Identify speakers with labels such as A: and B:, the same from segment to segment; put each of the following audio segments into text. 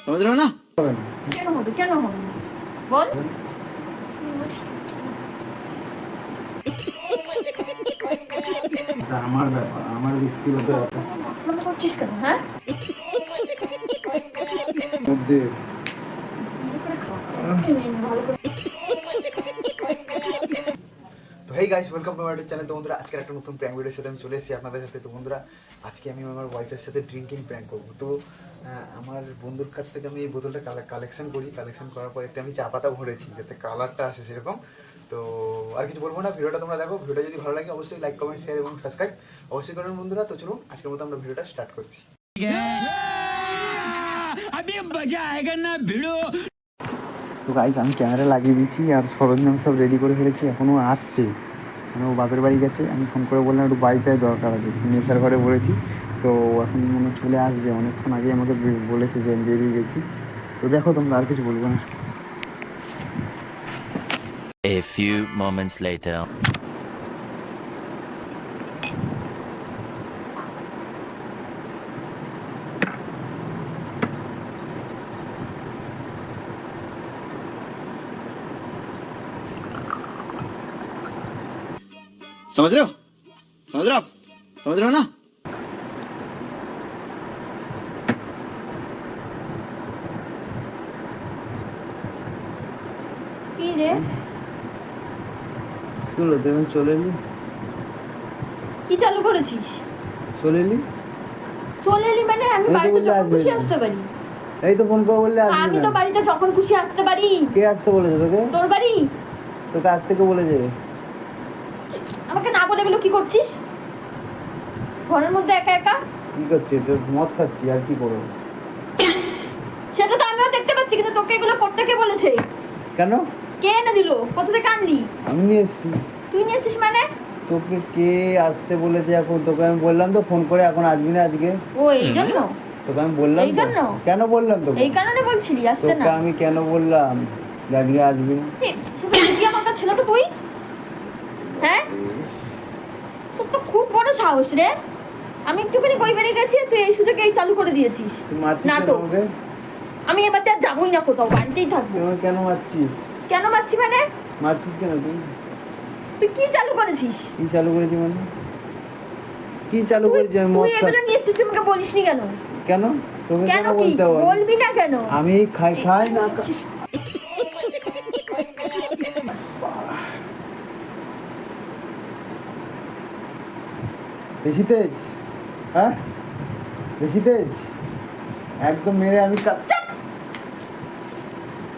A: समझ रहे हो ना
B: হবে না।
C: কেন হবে কেন হবে না? বল
B: এটা আমার ব্যাপার আমার ব্যক্তিগত ব্যাপার
C: ফোন করছিস কেন হ্যাঁ
B: মধ্যে
C: ভালো করে
D: তো hey guys welcome to my channel তো বন্ধুরা আজকের একটা নতুন প্র্যাঙ্ক ভিডিওর সাথে আমি চলে এসেছি আপনাদের সাথে তো বন্ধুরা আজকে আমি আমার ওয়াইফের সাথে ড্রিঙ্কিং প্র্যাঙ্ক করবো তো আহ, হ্যাঁ, আমার বন্ধুর কাছ থেকে আমি এই বোতলটা কালেকশন করি। কালেকশন করার পরে আমি চা পাতা ভরেছি যাতে কালারটা আসে সেরকম। তো আর কিছু বলব না ভিডিওটা তোমরা দেখো। ভিডিওটা যদি ভালো লাগে অবশ্যই লাইক কমেন্ট শেয়ার এবং সাবস্ক্রাইব অবশ্যই করুন বন্ধুরা। তো চলুন আজকের মতো আমরা ভিডিওটা স্টার্ট করছি।
B: তো গাইজ আমি ক্যামেরা লাগিয়ে দিয়েছি আর সরঞ্জাম সব রেডি করে ফেলেছি। এখনও আসছে। মানে ও বাপের বাড়ি গেছে। আমি ফোন করে বললাম একটু বাড়িতে দরকার আছে। নেশার ঘরে বলেছি। তো এখন মনে হয় চলে আসবে অনেকক্ষণ আগে আমাকে বে- বলেছে যে আমি বেরিয়ে গেছি তো দেখো তোমরা আর কিছু বলবো না
E: A few moments later.
A: समझ रहे हो समझ रहे हो आप समझ रहे हो ना
C: কি
B: তুই এখন চলে এলি?
C: কি চালু করেছিস?
B: চলে এলি?
C: চলে এলি মানে আমি বাড়িতে যখন খুশি আসতে পারি।
B: এই তো ফোন করে বললে আসবি
C: আমি তো বাড়িতে যখন খুশি আসতে পারি।
B: কে আসতে বলেছে তোকে?
C: তোর বাড়ি?
B: তোকে আজ থেকে বলেছে?
C: আমাকে না বলে গেলো কি করছিস? ঘরের মধ্যে একা একা?
B: কি করছি তোর মদ খাচ্ছি আর কি করব?
C: সেটা তো আমিও দেখতে পাচ্ছি কিন্তু তোকে এগুলো করতে কে বলেছে?
B: কেন?
C: কে এনে দিল? কোথা থেকে আনলি?
B: আমি নিয়ে এসছি।
C: তুই নিয়ে এসেছিস মানে?
B: তোকে কে আসতে বলেছে এখন? তোকে আমি বললাম তো ফোন করে এখন আসবি না আজকে?
C: ও এই জন্য?
B: তোকে আমি বললাম
C: এই জন্য?
B: কেন বললাম তোকে?
C: এই কারণে বলছিলি আসতে না।
B: তোকে আমি কেন বললাম? আজকে আসবি না।
C: লুকিয়ে আমার ছিল তো তুই? হ্যাঁ? তোর তো খুব বড় সাহস রে। আমি একটুখানি কই বেরিয়ে গেছি তুই এই সুযোগে এই চালু করে দিয়েছিস। নাটক। আমি এবার আর যাবোই না কোথাও বাড়িতেই থাকব।
B: কেন মারছিস?
C: কেন মারছি মানে?
B: মারছিস কেন তুই?
C: তুই কি চালু করেছিস?
B: কি চালু করেছি মানে? কি চালু
C: তুই
B: করেছি? আমি মদ
C: তুই এগুলো
B: খাচ্ছি।
C: নিয়ে এসেছিস তুই আমাকে বলিসনি কেন?
B: কেন? তোকে
C: কেন
B: কেন বলতে হবে
C: বলবি না কেন?
B: আমি খাই খাই না বেশি তেজ? হ্যাঁ? বেশি তেজ? একদম মেরে আমি কা-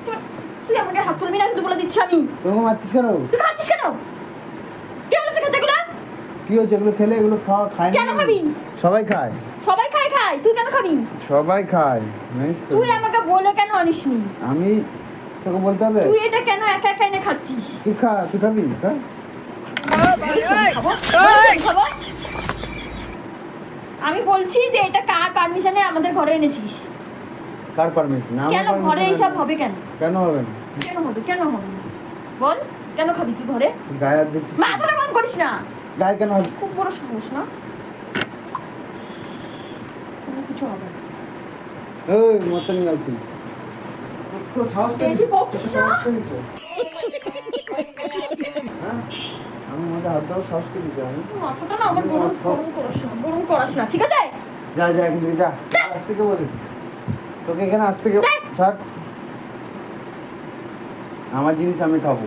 C: তুই- তুই আমাকে হাত তুলবি না কিন্তু বলে দিচ্ছি আমি।
B: তোকে মারছিস কেন?
C: তুই খাচ্ছিস কেন? কে বলেছে খেতে এগুলো?
B: কি হচ্ছে এগুলো খেলে এগুলো খাওয়া খায়
C: কেন খাবি?
B: সবাই খায়।
C: সবাই খায় খায়। তুই কেন খাবি?
B: সবাই খায়
C: তুই আমাকে বলে কেন আনিসনি?
B: আমি তোকে বলতে হবে?
C: তুই এটা কেন একা একা এনে খাচ্ছিস?
B: তুই খা তুই খাবি? খা?
C: আমি বলছি যে এটা কার পারমিশনে আমাদের ঘরে এনেছিস?
B: কার পারমিশন
C: কেন ঘরে এইসব হবে কেন?
B: কেন হবে না?
C: কেন হবে? কেন হবে? বল কেন খাবি তুই ঘরে?
B: তুই গায়ে হাত দিচ্ছিস
C: মাথাটা কম করিস না।
B: গায়ে কেন হাত
C: খুব বড় সাহস না? কোনো কিছু হবে
B: এই মতো নিয়ে আসছি তো সাহস
C: বেশি বকিস
B: তোকে
C: না।
B: সাহস কে দিছে? হ্যাঁ? আমি মধ্যে হাত দেওয়ার সাহস কে দিতে আমি
C: মাথাটা না আমার গরম গরম করাস না গরম করাস না ঠিক আছে?
B: যা যা এখান যা। আজ থেকে বলিস। তোকে এখানে আজ থেকে থাক আমার জিনিস আমি খাব।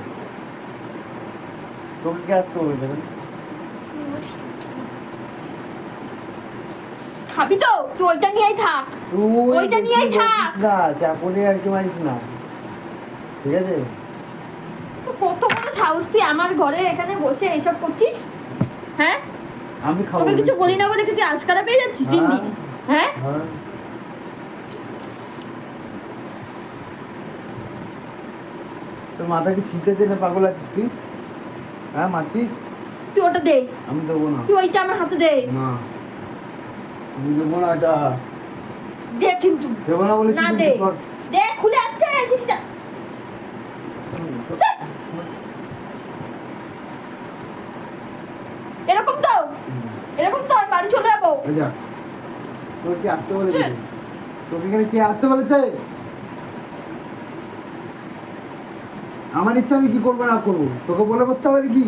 B: তোকে কে আসতে বলেছে রে?
C: খাবি তো তুই ওইটা নিয়েই থাক।
B: তুই
C: ওইটা নিয়েই থাক।
B: না চাপলে আর কি মারিস না। ঠিক আছে?
C: তো কত বড় সাহস তুই আমার ঘরে এখানে বসে এইসব করছিস? হ্যাঁ?
B: আমি খাব।
C: তোকে কিছু বলি না বলে কিছু আজকারা পেয়ে যাচ্ছিস দিন দিন? হ্যাঁ?
B: হ্যাঁ। তোর মাথা কি ছিটেছে না পাগল আছিস তুই হ্যাঁ মারছিস?
C: তুই ওটা দে।
B: আমি দেবো না।
C: তুই ওইটা আমার হাতে দে।
B: না। আমি দেবো না এটা।
C: দে কিন্তু।
B: দেবো না বলে
C: না দে। দে খুলে আসছে শিশিটা এরকম তো? এরকম তো আমি বাড়ি চলে যাব।
B: যা তোর কি আসতে বলেছে? তোকে এখানে কে আসতে বলেছে? আমার ইচ্ছা আমি কি করবো না করবো তোকে বলে করতে হবে কি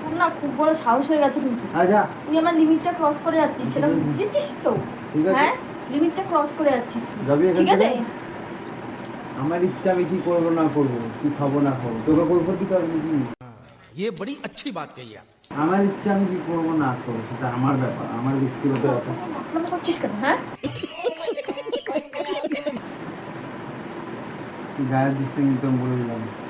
C: তোর না খুব বড় সাহস হয়ে গেছে কিন্তু
B: আচ্ছা
C: তুই আমার লিমিটটা ক্রস করে যাচ্ছিস সেটা বুঝেছিস তো
B: ঠিক আছে
C: হ্যাঁ লিমিটটা ক্রস করে যাচ্ছিস তুই।
B: যাবি এখান
C: ঠিক আছে
B: থেকে? আমার ইচ্ছা আমি কি করবো না করবো কি খাবো না খাবো তোকে করবো কি করবি কি
F: ये बड़ी अच्छी बात कही आप
B: আমার ইচ্ছা আমি কি করবো না করবো সেটা আমার ব্যাপার আমার ব্যক্তিগত ব্যাপার
C: মাথা করছিস কেন হ্যাঁ
B: তুই গায়ের দিস না কিন্তু আমি বলে দিলাম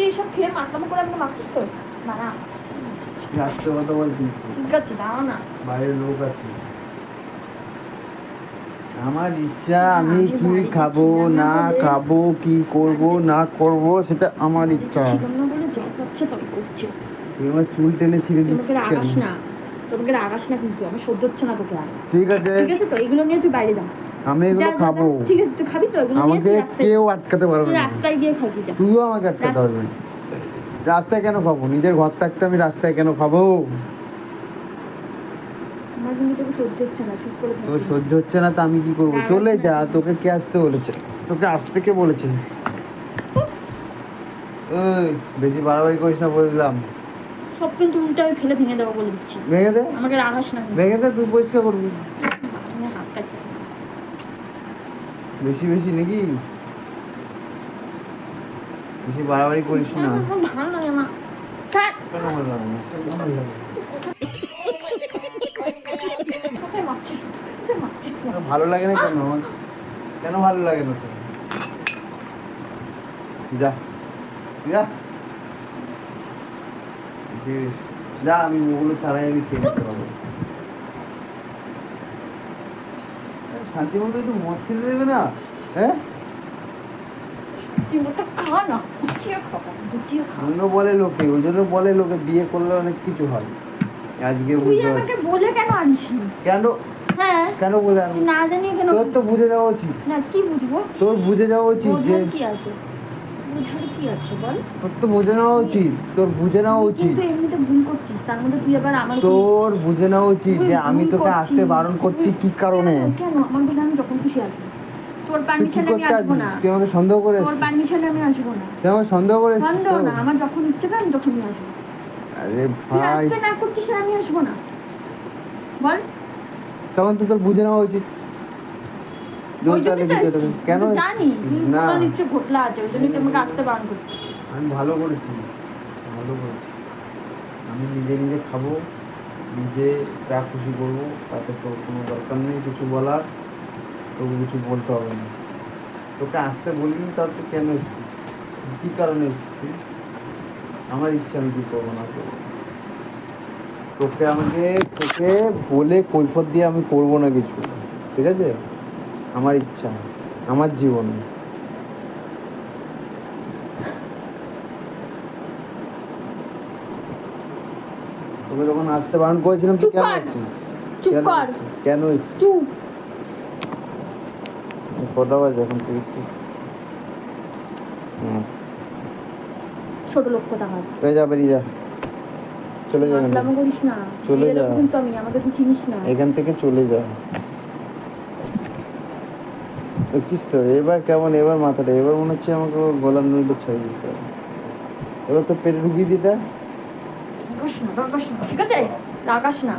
C: তুই এসব খেয়ে মাতলামো করে আমাকে মারছিস তো?
B: কথা
C: ঠিক আছে না।
B: লোক আছে। আমার ইচ্ছা আমি
C: আমি
B: কি খাব না খাব কি করব না করব সেটা আমার ইচ্ছা। আমার চুল টেনে ছিঁড়ে দিচ্ছিস কেন?
C: না রাগাস না কিন্তু আমার সহ্য হচ্ছে না তোকে আর।
B: ঠিক আছে।
C: ঠিক আছে তো? এগুলো নিয়ে তুই বাইরে যা।
B: আমি এগুলো। খাব।
C: ঠিক আছে তুই খাবি তো?
B: আমাকে কেউ আটকাতে পারবে না।
C: রাস্তায় গিয়ে খাবি যা।
B: তুইও আমাকে আটকাতে পারবে রাস্তায় কেন খাব? নিজের ঘর থাকতে আমি রাস্তায় কেন খাব?
C: আমার কিন্তু তোকে সহ্য হচ্ছে না চুপ করে
B: তোর সহ্য হচ্ছে না তো আমি কি করব? চলে যা তোকে কে আসতে বলেছে? তোকে আসতে কে বলেছে? ওই বেশি বাড়াবাড়ি করিস না বলে দিলাম।
C: সব কিন্তু উল্টো আমি ফেলে ভেঙে দেবো বলে দিচ্ছি।
B: ভেঙে দে?
C: আমাকে রাগাস না।
B: ভেঙে দে তুই পরিষ্কার করবি
C: আমি হাত কাটতে
B: বেশি বেশি নাকি? বেশি বাড়াবাড়ি করিস না।
C: ভালো লাগে না
B: কেন? কেন ভালো লাগে না যা যা। যা, আমি ওগুলো ছাড়াই আমি খেয়ে নিতে পারব। শান্তি মতো একটু মদ খেতে দেবে না? হ্যাঁ? অন্য বলে লোকে ওই জন্য বলে লোকে বিয়ে করলে অনেক কিছু হয়। আজকে
C: আমাকে বলে কেন আনিসনি?
B: কেন?
C: হ্যাঁ।
B: কেন বলে আনব?
C: না জানিয়ে কেন
B: তোর তো বুঝে যাওয়া উচিত।
C: না কি বুঝব?
B: তোর বুঝে যাওয়া উচিত যে
C: কি আছে? বুঝার কি আছে বল?
B: তোর তো বুঝে নেওয়া উচিত তোর বুঝে নেওয়া উচিত।
C: কিন্তু এমনিতে ভুল করছিস তার মধ্যে তুই আবার আমার
B: তোর বুঝে নেওয়া উচিত যে আমি তোকে আসতে বারণ করছি কি কারণে?
C: কেন? আমার বলে আমি যখন খুশি আসব তোর
B: তুই
C: পারমিশনে আমি আসব না।
B: তুই আমাকে সন্দেহ করে
C: তোর পারমিশনে আমি আসব না।
B: তুই আমাকে সন্দেহ করে
C: সন্দেহ না আমার যখন ইচ্ছে করে আমি তখনই আসব।
B: আরে
C: তুই
B: ভাই।
C: না করছিস আমি আসব না। বল।
B: তখন তো তোর বুঝে নেওয়া উচিত।
C: তো?
B: কেন
C: জানি
B: না।
C: নিশ্চয় ঘটলা আছে ওই জন্য তুই আসতে বারণ করছিস
B: আমি ভালো করেছি ভালো করেছি। আমি নিজে নিজে খাব নিজে যা খুশি করব তাতে তোর কোনো দরকার নেই কিছু বলার তোকে কিছু বলতে হবে না। তোকে আসতে বলিনি তার তুই কেন এসছিস? কী কারণে এসছিস? আমার ইচ্ছা আমি কী করব না করব? তোকে আমাকে তোকে বলে কৈফত দিয়ে আমি করব না কিছু। ঠিক আছে? আমার ইচ্ছা আমার জীবন। তোকে যখন আসতে বারণ করেছিলাম তুই কেন
C: চুপ
B: কেন
C: কর।
B: কেন
C: চুপ।
B: কটা বাজে এখন তুই এসছিস।
C: ছোট লোক কথা হয়?
B: যা বেরিয়ে যা। চলে যা।
C: করিস না।
B: চলে যা।
C: কিন্তু আমি আমাকে তুই চিনিস না।
B: এখান থেকে চলে যা। দেখছিস তো এবার কেমন? এবার মাথাটা এবার মনে হচ্ছে আমাকে ওর গলার নইটা ছাড়িয়ে দিতে হবে। এবার তো পেটে ঢুকিয়ে দিটা
C: ঠিক আছে? রাগাস না।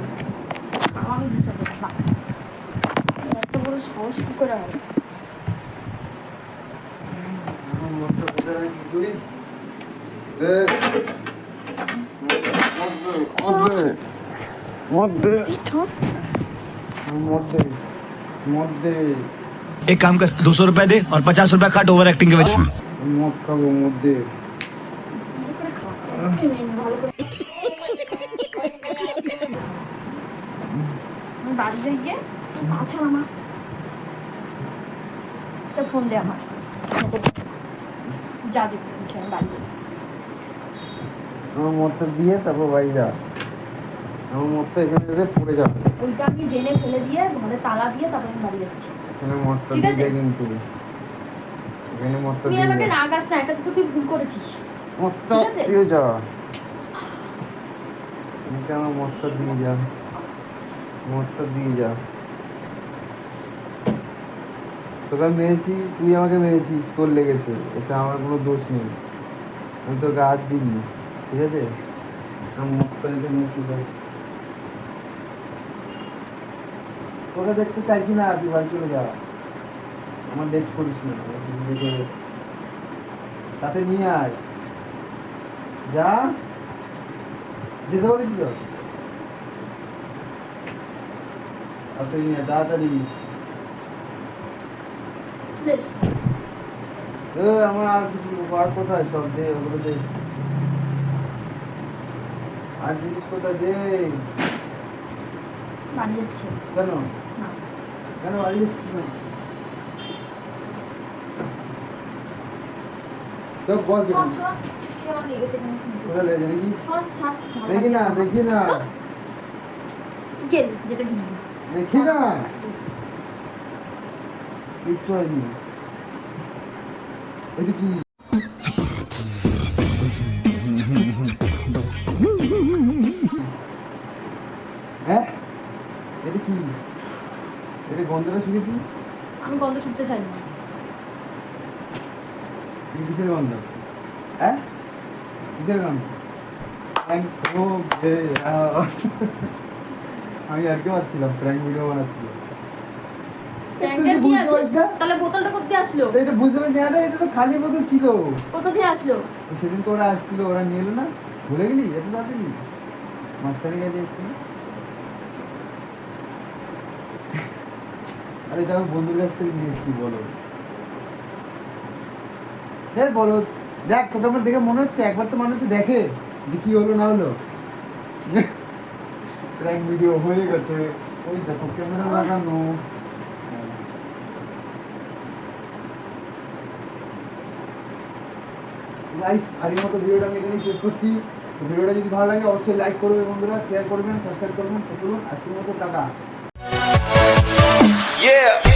C: এত বড় সাহস কি করে হয়?
B: মধ্যে মধ্যে মধ্যে।
F: एक काम कर दो सौ रुपया दे और पचास रुपया काट ओवर एक्टिंग के वजह
B: মদ খাবো মধ্যে
C: ভালো করে আমি বাড়ি যাই গিয়ে আচ্ছা আমার একটা ফোন দে আমার যা যে বলছি, আমি বাড়ি যাই
B: আমার মদটা দিয়ে তারপর বাড়ি যা আমার মদটা এখানে যেতে পড়ে যাবে
C: ওইটা আমি ড্রেনে ফেলে দিয়ে ঘরে তালা দিয়ে তারপর আমি বাড়ি যাচ্ছি
B: এখানে
C: আছে।
B: দিয়ে কিন্তু এখানে
C: তুই
B: দিয়ে
C: আমাকে। রাগাস না এটা তো তুই ভুল করেছিস। আছে।
B: দিয়ে যা। আমাকে আমার মদটা দিয়ে যা? মদটা দিয়ে যা। তোকে মেরেছি তুই আমাকে মেরেছিস তোর লেগেছে। এটা আমার কোনো দোষ নেই। আমি তোর গা হাত দিইনি। ঠিক আছে? আমার মদটা দিতে মেরেছি ভাই তোকে দেখতে চাইছি না তুই বাড়ি চলে যা। আমার ডেট করিস না তাতে নিয়ে আয়। যা। যেতে পারিস তো? নিয়ে তাড়াতাড়ি। আমার আর কিছু আর কোথায় সব? দে ওগুলো দে। আর জিনিস কোথায় দে? কেন? দেখি না দেখি না। দেখি না। কিচ্ছু হয়নি। এটা কি। হ্যাঁ? এটা কি। এটা গন্ধটা
C: আমি গন্ধ শুনতে চাই না।
B: কিসের গন্ধ? হ্যাঁ? কিসের গন্ধ. আমি আর কি পাচ্ছিলাম প্র্যাঙ্ক ভিডিও বানাচ্ছিলাম?
C: তাহলে বোতলটা আসলো?
B: এটা বুঝতে পারছি না এটা তো খালি বোতল ছিল।
C: কোথা থেকে আসলো?
B: তো সেদিন তো ওরা আসছিল ওরা নিয়ে এলো না? ভুলে গেলি? এত তাড়াতাড়ি মাস্টারের কাছে এসেছি আরে এটা আমি বন্ধুর কাছ থেকে নিয়ে এসেছি বলো। হ্যাঁ বলো। দেখ তোকে আমার দেখে মনে হচ্ছে একবার তো মানুষ দেখে যে কি হলো, না হলো। প্র্যাঙ্ক ভিডিও হয়ে গেছে। ওই দেখো, ক্যামেরা লাগানো। গাইস আজকের মতো ভিডিওটা আমি এখানেই শেষ করছি। ভিডিওটা যদি ভালো লাগে, অবশ্যই লাইক করবে বন্ধুরা শেয়ার করবেন সাবস্ক্রাইব করবেন। চলুন, আজকের মতো, টাটা। Yeah.